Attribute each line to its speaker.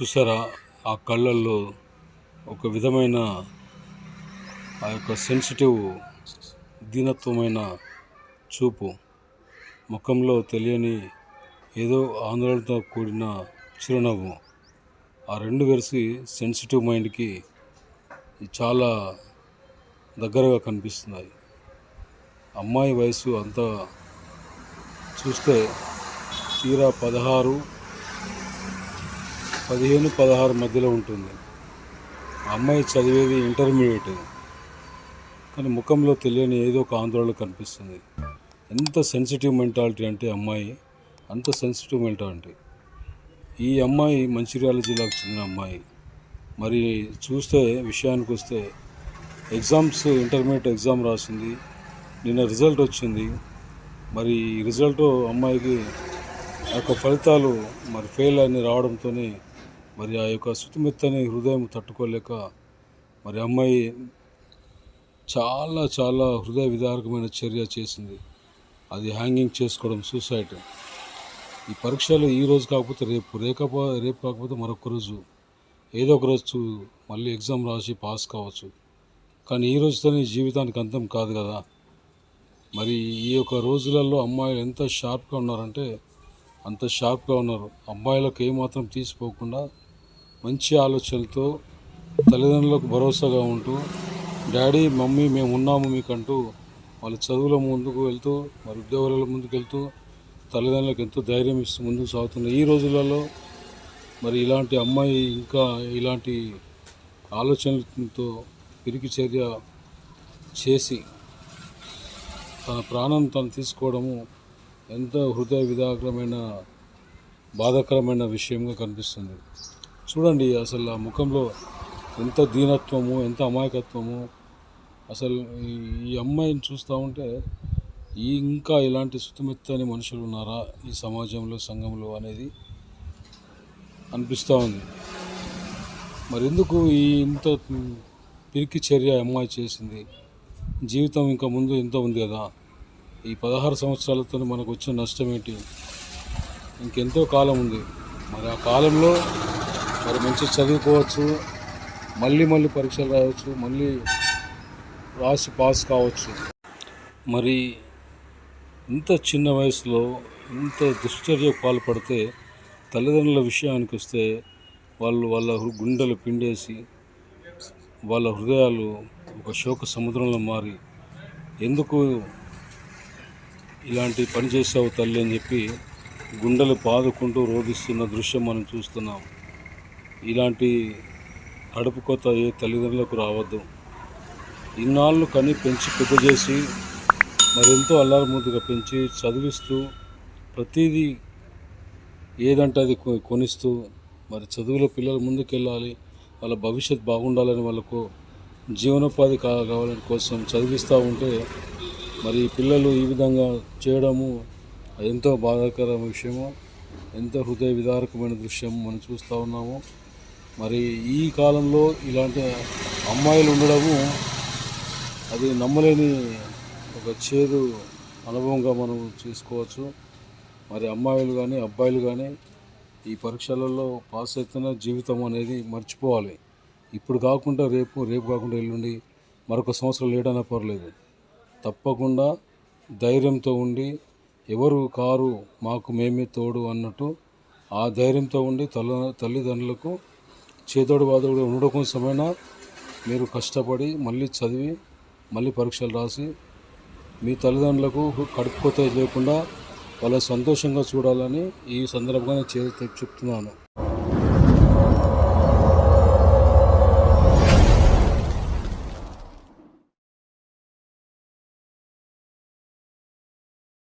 Speaker 1: చూసారా ఆ కళ్ళల్లో ఒక విధమైన ఆ యొక్క సెన్సిటివ్ దీనత్వమైన చూపు. ముఖంలో తెలియని ఏదో ఆందోళనతో కూడిన చిరునవ్వు. ఆ రెండు కలిసి సెన్సిటివ్ మైండ్కి చాలా దగ్గరగా కనిపిస్తున్నాయి. అమ్మాయి వయసు అంతా చూస్తే తీరా పదహారు పదిహేను పదహారు మధ్యలో ఉంటుంది. అమ్మాయి చదివేది ఇంటర్మీడియట్. కానీ ముఖంలో తెలియని ఏదో ఒక ఆందోళన కనిపిస్తుంది. ఎంత సెన్సిటివ్ మెంటాలిటీ అంటే అమ్మాయి అంత సెన్సిటివ్ మెంటాలిటీ. ఈ అమ్మాయి మంచిర్యాల జిల్లాకు చెందిన అమ్మాయి. మరి చూస్తే విషయానికి వస్తే ఎగ్జామ్స్ ఇంటర్మీడియట్ ఎగ్జామ్ రాసింది. నిన్న రిజల్ట్ వచ్చింది. మరి ఈ రిజల్ట్ అమ్మాయికి యొక్క ఫలితాలు మరి ఫెయిల్ అని రావడంతోనే మరి ఆ యొక్క శృతిమెత్తని హృదయం తట్టుకోలేక మరి అమ్మాయి చాలా చాలా హృదయ విదారకమైన చర్య చేసింది. అది హ్యాంగింగ్ చేసుకోవడం సూసైడ్ ఈ పరీక్షలు ఈ రోజు కాకపోతే రేపు రేకపో రేపు కాకపోతే మరొక రోజు. ఏదో ఒక రోజు మళ్ళీ ఎగ్జామ్ రాసి పాస్ కావచ్చు. కానీ ఈ రోజుతోనే జీవితానికి అంతం కాదు కదా. మరి ఈ యొక్క రోజులలో అమ్మాయిలు ఎంత షార్ప్గా ఉన్నారంటే అంత షార్ప్గా ఉన్నారు. అమ్మాయిలకు ఏమాత్రం తీసిపోకుండా మంచి ఆలోచనలతో తల్లిదండ్రులకు భరోసాగా ఉంటూ డాడీ మమ్మీ మేము ఉన్నాము మీకంటూ వాళ్ళ చదువుల ముందుకు వెళ్తూ మరి ఉద్యోగాల ముందుకు వెళ్తూ తల్లిదండ్రులకు ఎంతో ధైర్యం ఇస్తూ ముందుకు సాగుతున్నాయి ఈ రోజులలో మరి ఇలాంటి అమ్మాయి ఇంకా ఇలాంటి ఆలోచనలతో పిరికి చర్య చేసి తన ప్రాణం తను తీసుకోవడము ఎంతో హృదయ విధాకరమైన బాధాకరమైన విషయంగా కనిపిస్తుంది. చూడండి అసలు ఆ ముఖంలో ఎంత దీనత్వము ఎంత అమాయకత్వము. అసలు ఈ- అమ్మాయిని చూస్తూ ఉంటే ఈ ఇంకా ఇలాంటి సుతమెత్తని మనుషులు ఉన్నారా ఈ సమాజంలో సంఘంలో అనేది అనిపిస్తూ ఉంది. మరి ఎందుకు ఈ ఇంత పిరికి చర్య అమ్మాయి చేసింది? జీవితం ఇంకా ముందు ఎంత ఉంది కదా? ఈ పదహారు సంవత్సరాలతో మనకు వచ్చిన నష్టం ఏంటి ఇంకెంతో కాలం ఉంది. మరి ఆ కాలంలో మరి మంచి చదువుకోవచ్చు మళ్ళీ మళ్ళీ పరీక్షలు రావచ్చు మళ్ళీ రాసి పాస్ కావచ్చు. మరి ఇంత చిన్న వయసులో ఇంత దుశ్చర్య పాల్పడితే తల్లిదండ్రుల విషయానికి వస్తే వాళ్ళు వాళ్ళ గుండెలు పిండేసి వాళ్ళ హృదయాలు ఒక శోక సముద్రంలో మారి ఎందుకు ఇలాంటి పని చేసావు తల్లి అని చెప్పి గుండెలు పాదుకుంటూ రోధిస్తున్న దృశ్యం మనం చూస్తున్నాం. ఇలాంటి కడుపు కొత్త ఏ తల్లిదండ్రులకు రావద్దు. ఇన్నాళ్ళు కని పెంచి పెద్ద చేసి మరెంతో అల్లారముద్దుగా పెంచి చదివిస్తూ ప్రతిదీ ఏదంటే అది కొనిస్తూ మరి చదువులో పిల్లలు ముందుకెళ్ళాలి వాళ్ళ భవిష్యత్ బాగుండాలని వాళ్ళకు జీవనోపాధి కావాలని కోసం చదివిస్తూ ఉంటే మరి పిల్లలు ఈ విధంగా చేయడము ఎంతో బాధాకరమైన విషయము ఎంతో హృదయ విదారకమైన దృశ్యం మనం చూస్తూ ఉన్నాము. మరి ఈ కాలంలో ఇలాంటి అమ్మాయిలు ఉండడము అది నమ్మలేని ఒక చేదు అనుభవంగా మనం చేసుకోవచ్చు. మరి అమ్మాయిలు కానీ అబ్బాయిలు కానీ ఈ పరీక్షలలో పాస్ అయితేనే జీవితం అనేది మర్చిపోవాలి. ఇప్పుడు కాకుండా రేపు రేపు కాకుండా ఎల్లుండి మరొక సంవత్సరం లేట్ అయినా పర్లేదు. తప్పకుండా ధైర్యంతో ఉండి ఎవరు కారు మాకు మేమే తోడు అన్నట్టు ఆ ధైర్యంతో ఉండి తల్ల తల్లిదండ్రులకు చేతోడు వాదోడు ఉండడం కోసమైనా మీరు కష్టపడి మళ్ళీ చదివి మళ్ళీ పరీక్షలు రాసి మీ తల్లిదండ్రులకు కడుపు లేకుండా వాళ్ళ సంతోషంగా చూడాలని ఈ సందర్భంగా చే చెప్తున్నాను.